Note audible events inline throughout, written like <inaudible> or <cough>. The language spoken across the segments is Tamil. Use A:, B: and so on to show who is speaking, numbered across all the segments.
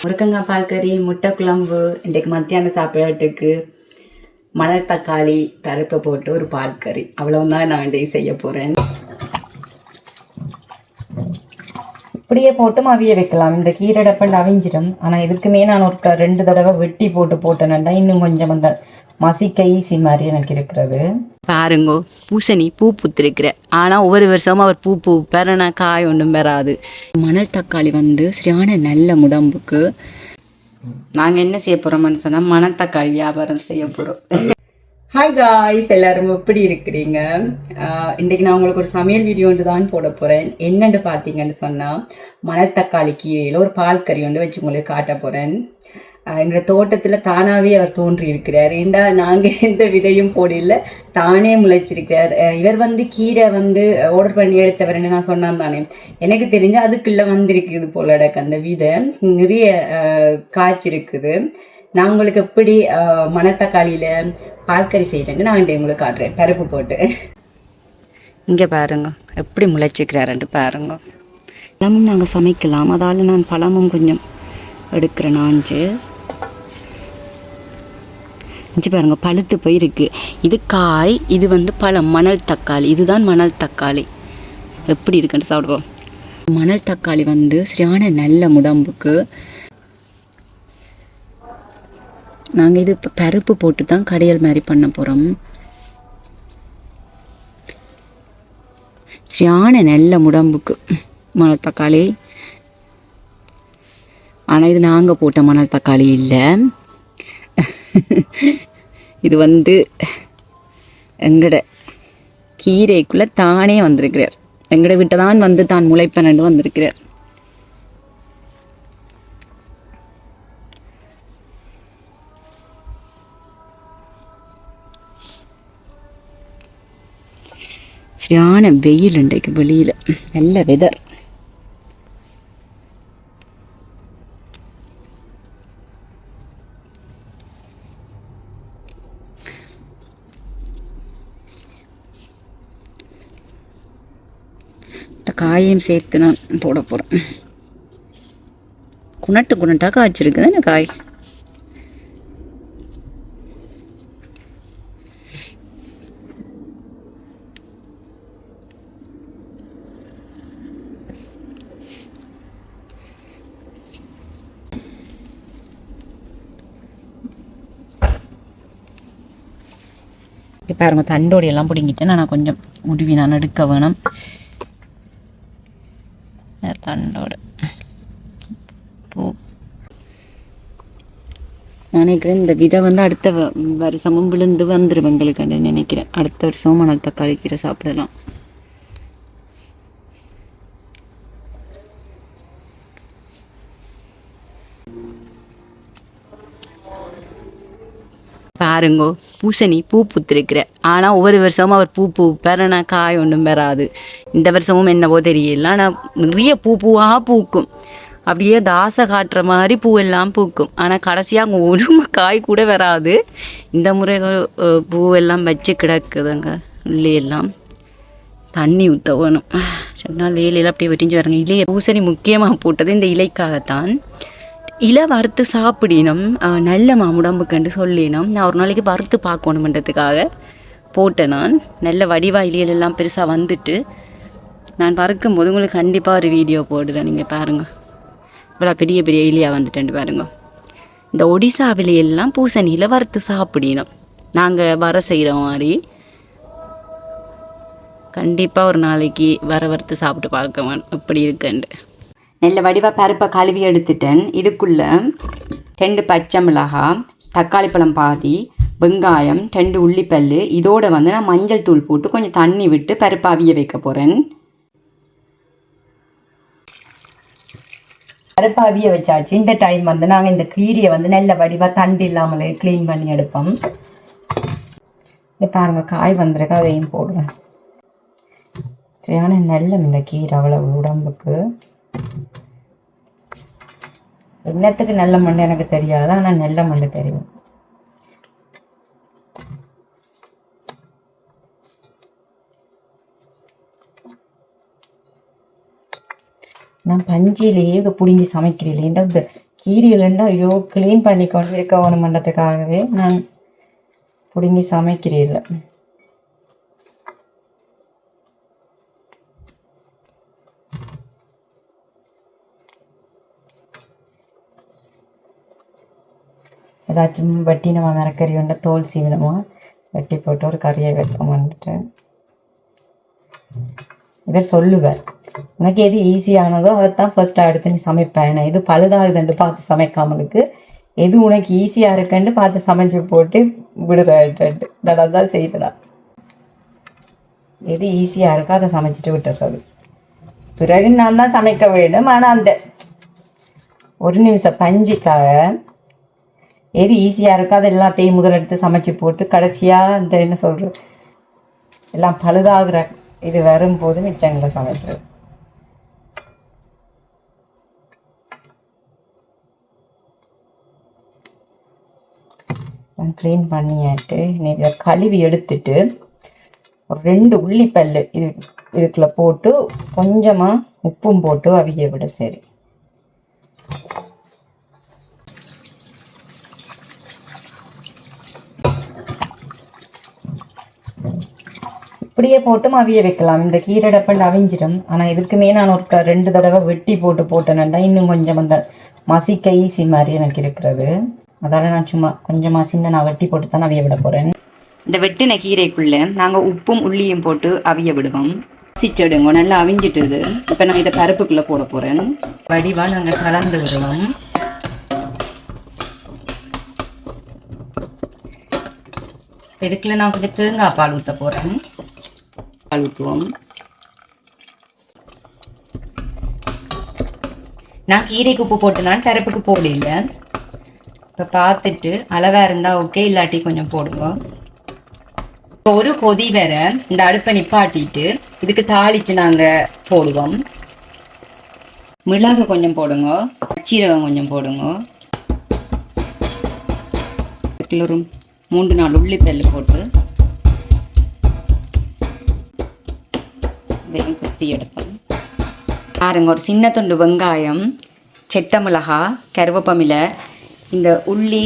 A: முருக்கங்காய் பால் கறி முட்டை குழம்பு இன்றைக்கு மத்தியான சாப்பாட்டுக்கு மணல் தக்காளி பருப்பை போட்டு ஒரு பால் கறி. அவ்வளவுதான் நான் இன்றைக்கு செய்ய போகிறேன் இப்படியே போட்டும் அவிய வைக்கலாம். இந்த கீரை டப்பல் அவிஞ்சிடும். ஆனால் இதுக்குமே நான் ஒரு ரெண்டு தடவை வெட்டி போட்டு போட்டேனண்டா. இன்னும் கொஞ்சம் அந்த மசிக்க ஈஸி மாதிரி எனக்கு இருக்கிறது. பாருங்கோ பூசணி பூ பூத்திருக்கிற. ஆனால் ஒவ்வொரு வருஷமும் அவர் பூ பூ பெறனா காய் ஒன்றும் பெறாது. மணல் தக்காளி வந்து சரியான நல்ல முடம்புக்கு. நாங்கள் என்ன செய்ய போகிறோம்னு சொன்னால் மணத்தக்காளி வியாபாரம் செய்ய போகிறோம் ஹாய் காய்ஸ் எல்லாரும் எப்படி இருக்கிறீங்க? இன்றைக்கு நான் உங்களுக்கு ஒரு சமையல் வீடியோ ஒன்று தான் போட போகிறேன் என்னென்னு பார்த்தீங்கன்னு சொன்னால் மணத்தக்காளி கீரையில் ஒரு பால் கறி ஒன்று வச்சு உங்களுக்கு காட்ட போகிறேன் எங்களோட தோட்டத்தில் தானாகவே அவர் தோன்றி இருக்கிறார் ஏண்டா நாங்கள் <laughs> எந்த விதையும் போடல தானே முளைச்சிருக்கிறார். இவர் வந்து கீரை வந்து ஆர்டர் பண்ணி எடுத்தவர்னு நான் சொன்னான் தானே. எனக்கு தெரிஞ்சு அதுக்குள்ளே வந்திருக்குது போல எனக்கு அந்த விதை. நிறைய காய்ச்சிருக்குது. நான் உங்களுக்கு எப்படி மணத்தக்காளியில் பால்கறி செய்கிறேன்னு நான் இதை உங்களுக்கு காட்டுறேன். பருப்பு போட்டு. இங்கே பாருங்க எப்படி முளைச்சிக்கிறாருன்ட்டு பாருங்க. பழமும் நாங்கள் சமைக்கலாம். அதால் நான் பழமும் கொஞ்சம் எடுக்கிறேன் ஆஞ்சு இஞ்சி பாருங்க பழுத்து போயிருக்கு. இது காய் இது வந்து பழம் மணல் தக்காளி. இதுதான் மணல் தக்காளி. எப்படி இருக்குன்னு சாப்பிடுவோம். மணல் தக்காளி வந்து சரியான நல்ல முடம்புக்கு. நாங்கள் இது இப்போ பருப்பு போட்டு தான் கடையல் மாதிரி பண்ண போகிறோம் சரியான நல்ல முடம்புக்கு மணல் தக்காளி. ஆனால் இது நாங்கள் போட்ட மணல் தக்காளி இல்லை. <laughs> இது வந்து எங்கட கீரைக்குள்ளே தானே வந்திருக்கிறார். எங்கட விட்ட தான் வந்து தான் முளைப்பனண்டு வந்திருக்கிறார். சரியான வெயில் இன்றைக்கு வெளியில். நல்ல வெதர் காயையும் சேர்த்து நான் போட போகிறேன் குணட்டு குணட்டாக காய்ச்சிருக்கு தானே காய். இங்க பாருங்க தண்டோடி எல்லாம் நான் கொஞ்சம் உருவி நான் எடுக்க வேணும் இந்த தண்டோடு பூ நான் நினைக்கிறேன். இந்த விதை வந்து அடுத்த வ- வருஷமும் விழுந்து வந்துடும் எங்களுக்கு நினைக்கிறேன். அடுத்த வருஷமும் மணல் தக்காளி கீரை சாப்பிடலாம். பாருங்கோ பூசணி பூ பூத்திருக்கிற. ஆனால் ஒவ்வொரு வருஷமும் அவர் பூ பூ பெறனா காய் ஒன்றும் பெறாது. இந்த வருஷமும் என்னவோ தெரியல. ஆனால் நிறைய பூ பூவாக பூக்கும். அப்படியே தாசை காட்டுற மாதிரி பூவெல்லாம் பூக்கும். ஆனால் கடைசியாக அங்கே ஒரு காய் கூட வராது. இந்த முறை பூவெல்லாம் வச்சு கிடக்குதுங்க. உள்ளையெல்லாம் தண்ணி ஊற்ற வேணும் சொன்னால் வேலையில் அப்படியே வெட்டிஞ்சு வரங்க. இலையை பூசணி முக்கியமாக போட்டது இந்த இலைக்காகத்தான். இலை வறுத்து சாப்பிடினோம் நல்ல மாமுடம்புக்கண்டு சொல்லினோம். நான் ஒரு நாளைக்கு வறுத்து பார்க்கணுமன்றதுக்காக போட்டேன் நான். நல்ல வடிவா இலையிலெல்லாம் பெருசாக வந்துட்டு நான் வறுக்கும் போது உங்களுக்கு கண்டிப்பாக ஒரு வீடியோ போடுறேன். நீங்கள் பாருங்கள் இவ்வளோ பெரிய பெரிய இலியா வந்துட்டேன் பாருங்க. இந்த ஒடிசாவில எல்லாம் பூசணியில் வறுத்து சாப்பிடினோம் நாங்கள் வர செய்கிற மாதிரி. கண்டிப்பாக ஒரு நாளைக்கு வர வறுத்து சாப்பிட்டு பார்க்கவேன் அப்படி இருக்கண்டு நல்ல நெல்ல வடிவாக பருப்பை கழுவி எடுத்துட்டேன். இதுக்குள்ள ரெண்டு பச்சை மிளகாய் தக்காளி பழம் பாதி வெங்காயம் ரெண்டு உள்ளிப்பல் இதோடு வந்து நான் மஞ்சள் தூள் போட்டு கொஞ்சம் தண்ணி விட்டு பருப்பை அவிய வைக்க போகிறேன் பருப்பு அவிய வச்சாச்சு. இந்த டைம் வந்து நாங்கள் இந்த கீரியை வந்து நல்ல வடிவாக தண்டு இல்லாமலே க்ளீன் பண்ணி எடுப்போம். இந்த பாருங்கள் காய் வந்திருக்கு. அதையும் போடுவேன் சரியான நல்ல இந்த கீரை அவ்வளவு உடம்புக்கு. என்னத்துக்கு நல்ல மண் எனக்கு தெரியாது ஆனால் நல்ல மண் தெரியும். நான் பஞ்சிலேயே இதை பிடுங்கி சமைக்கிறேன். இந்த கீரையிலண்டா ஐயோ க்ளீன் பண்ணி கொண்டு இருக்க வேணுமன்றதுக்காகவே நான் பிடுங்கி சமைக்கிறேன் ஏதாச்சும் வெட்டி நம்ம மிரக்கறி உண்ட தோல் சீவினமோ? வெட்டி போட்டு ஒரு கறியை வைப்போம்ன்ட்டு இவர் சொல்லுவார் உனக்கு எது ஈஸியானதோ அதைத்தான் ஃபர்ஸ்ட்டாக எடுத்து நீ சமைப்பேன் நான் எது பழுதாகுதுன்னு பார்த்து சமைக்காமலுக்கு. எது உனக்கு ஈஸியாக இருக்குன்னு பார்த்து சமைச்சு போட்டு விடுறேன் நான் செய்யறா எது ஈஸியாக இருக்கோ அதை சமைச்சிட்டு விட்டுறது. பிறகு நான் தான் சமைக்க வேண்டும். ஆனால் அந்த ஒரு நிமிஷம் பஞ்சிக்காக எது ஈஸியாக இருக்கோ அது எல்லாத்தையும் முதலெடுத்து சமைச்சு போட்டு கடைசியாக இந்த என்ன சொல்கிறது எல்லாம் பழுதாகிற இது வரும்போது மிச்சங்களை சமைக்கிறது. க்ளீன் பண்ணியாட்டு நீ இதை கழுவி எடுத்துட்டு ஒரு ரெண்டு உள்ளிப்பல் இது இதுக்குள்ள போட்டு கொஞ்சமாக உப்பும் போட்டு அவிய விட சரி. இப்படியே போட்டும் அவிய வைக்கலாம். இந்த கீரடப்பல் அவிஞ்சிடும் ஆனால் இதுக்குமே நான் ஒரு ரெண்டு தடவை வெட்டி போட்டு போட்டேனண்டா இன்னும் கொஞ்சம் அந்த மசிக்க ஈசி மாதிரி எனக்கு இருக்கிறது. அதால் நான் சும்மா கொஞ்சமாக சின்ன நான் வெட்டி போட்டு தான் அவிய விட போகிறேன் இந்த வெட்டின கீரைக்குள்ளே நாங்கள் உப்பும் உள்ளியும் போட்டு அவிய விடுவோம். சிச்செடுங்க நல்லா அவிஞ்சிட்டுது. இப்போ நான் இதை பருப்புக்குள்ளே போட போகிறேன் வடிவாக நாங்கள் கலந்து விடுவோம். இதுக்குள்ள நான் கொஞ்சம் தேங்காய் பால் ஊற்ற போகிறேன் பால் ஊற்றுவோம் நான் கீரைக்கு உப்பு போட்டுனான் பருப்புக்கு போடல. இப்போ பார்த்துட்டு அளவாக இருந்தால் ஓகே இல்லாட்டி கொஞ்சம் போடுங்க. இப்போ ஒரு கொதி வேற இந்த அடுப்பை நிப்பாட்டிட்டு இதுக்கு தாளிச்சு நாங்கள் போடுவோம். மிளகு கொஞ்சம் போடுங்க சீரகம் கொஞ்சம் போடுங்க. இதுல ஒரு மூன்று உள்ளி பல்லு போட்டு இதையும் குத்தி எடுப்போம். பாருங்க ஒரு சின்ன துண்டு வெங்காயம் செத்த மிளகா கருவேப்பமிலை இந்த உள்ளி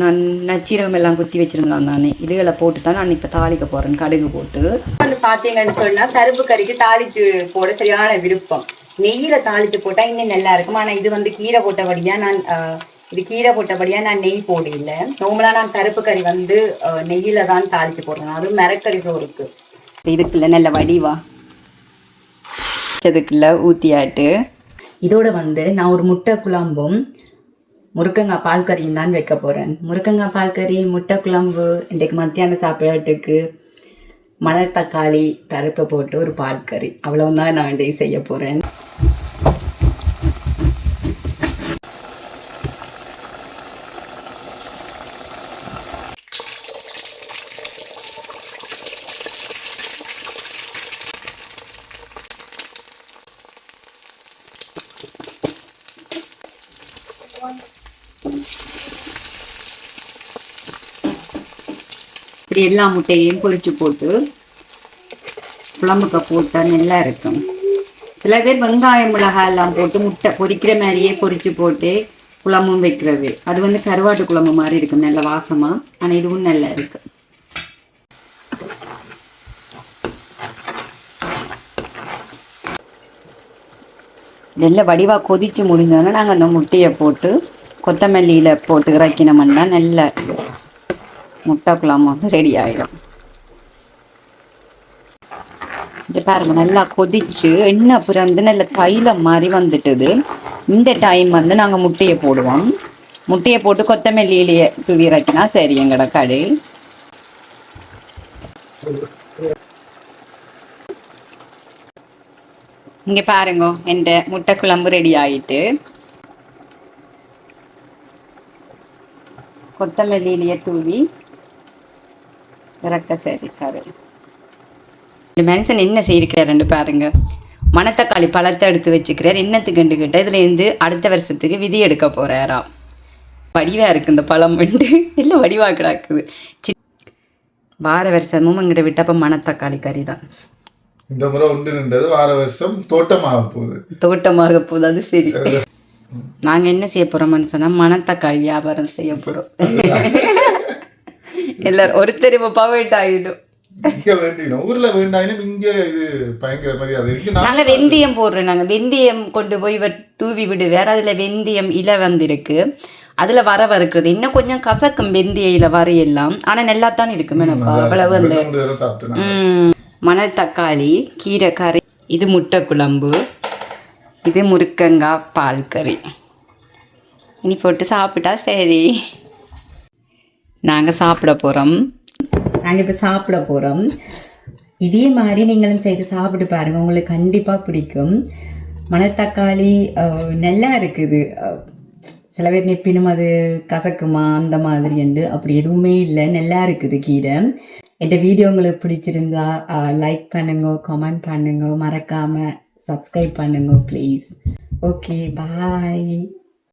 A: நான் நச்சீரகம் எல்லாம் குத்தி வச்சிருந்தான் நான். இதுகளை போட்டு தான் நான் இப்போ தாளிக்க போகிறேன் கடுகு போட்டு. வந்து பார்த்தீங்கன்னு சொன்னால் கருப்பு கறிக்கு தாளிச்சு போட சரியான விருப்பம். நெய்யில் தாளிச்சு போட்டால் இன்னும் நல்லா இருக்கும். ஆனால் இது வந்து கீரை போட்டபடியாக நான் இது கீரை போட்டபடியாக நான் நெய் போடல. நார்மலாக நான் கருப்பு கறி வந்து நெய்யில் தான் தாளிச்சு போடுறேன் அதுவும் மரக்கறி சோறுக்கு. இதுக்குள்ள நல்ல வடிவா வச்சதுக்குள்ள ஊற்றியாட்டு இதோட வந்து நான் ஒரு முட்டை குழம்பும் முருக்கங்காய் பால் கறியும் தான் வைக்க போகிறேன் முருக்கங்காய் பால் கறி முட்டை குழம்பு இன்றைக்கு மத்தியான சாப்பாட்டுக்கு மணல் தக்காளி பருப்பை போட்டு ஒரு பால் கறி. அவ்வளவுதான் நான் இன்றைக்கு செய்ய போகிறேன் இப்படி எல்லா முட்டையையும் பொரிச்சு போட்டு குழம்புக்கு போட்ட நல்லா இருக்கும். சில பேர் வெங்காயம் மிளகாய் எல்லாம் போட்டு முட்டை பொரிக்கிற மாதிரியே பொரிச்சு போட்டு குழம்பும் வைக்கிறது. அது வந்து கருவாட்டு குழம்பு மாதிரி இருக்கும் நல்ல வாசமா. ஆனால் இதுவும் நல்லா இருக்கு. நல்ல வடிவா கொதிச்சு முடிஞ்சோன்னா நாங்கள் அந்த முட்டையை போட்டு கொத்தமல்லியில போட்டு இறக்கினோம்னா நல்ல முட்டை குழம்பு வந்து ரெடி ஆயிடும் இது பாருங்க நல்லா கொதிச்சு எண்ணெய் புரந்து நல்ல தைலம் மாதிரி வந்துட்டுது. இந்த டைம் வந்து நாங்கள் முட்டையை போடுவோம். முட்டையை போட்டு கொத்தமல்லியிலேயே துவி இறக்கினா சரி எங்கட கடை. இங்க பாருங்க என்ற முட்டை குழம்பு ரெடி ஆயிட்டு. கொத்தமல்லியிலேயே தூவி இறக்க சரி கரு இந்த மனுஷன் என்ன செய்யிருக்கிறாருன்னு பாருங்க. மணத்தக்காளி பழத்தை எடுத்து வச்சுக்கிறார். என்னத்துக்கு கிட்ட இதுல இருந்து அடுத்த வருஷத்துக்கு விதி எடுக்க போறாராம். வடிவா இருக்கு இந்த பழம் வந்து. இல்லை வடிவா கிடக்குது. வார வருஷமும் எங்கிட்ட விட்டப்ப மணத்தக்காளி கறி தான்
B: இந்த முறை உண்டு நின்றது வார வருஷம் தோட்டமாக போகுது.
A: தோட்டமாக போகுது அது சரி. நாங்க என்ன செய்ய போறோம்னு சொன்னா மணத்தக்காளி வியாபாரம் செய்ய போறோம். எல்லாரும் ஒருத்தர் இப்போ பவேட் ஆகிடும்.
B: இங்க வேண்டினோம். ஊர்ல வேண்டாயினும் இங்க இது பயங்கர மாதிரி அது இருக்கு.
A: நாங்க வெந்தயம் போடுறோம். நாங்க வெந்தயம் கொண்டு போய் இவர் தூவி விடுவார் அதுல வெந்தயம் இலை வந்திருக்கு. அதுல வர வறுக்கிறது. இன்னும் கொஞ்சம் கசக்கும் வெந்தய இலை வரையெல்லாம் ஆனா நல்லா தான் இருக்கும் எனக்கு அவ்வளவு அந்த மணல் தக்காளி கீரை கறி இது முட்டை குழம்பு இது முருக்கங்காய் பால் கறி. இனி போட்டு சாப்பிட்டா சரி. நாங்கள் சாப்பிட போகிறோம் நாங்கள் இப்போ சாப்பிட போகிறோம் இதே மாதிரி நீங்களும் செய்து சாப்பிட்டு பாருங்கள் உங்களுக்கு கண்டிப்பாக பிடிக்கும். மணத்தக்காளி நல்லா இருக்குது. சில பேர் நிப்பினும் அது கசக்குமா அந்த மாதிரி என்று. அப்படி எதுவுமே இல்லை. நல்லா இருக்குது கீரை. இந்த வீடியோ உங்களுக்கு பிடிச்சிருந்தா லைக் பண்ணுங்க கமெண்ட் பண்ணுங்க. மறக்காமல் சப்ஸ்கிரைப் பண்ணுங்க ப்ளீஸ் ஓகே பாய்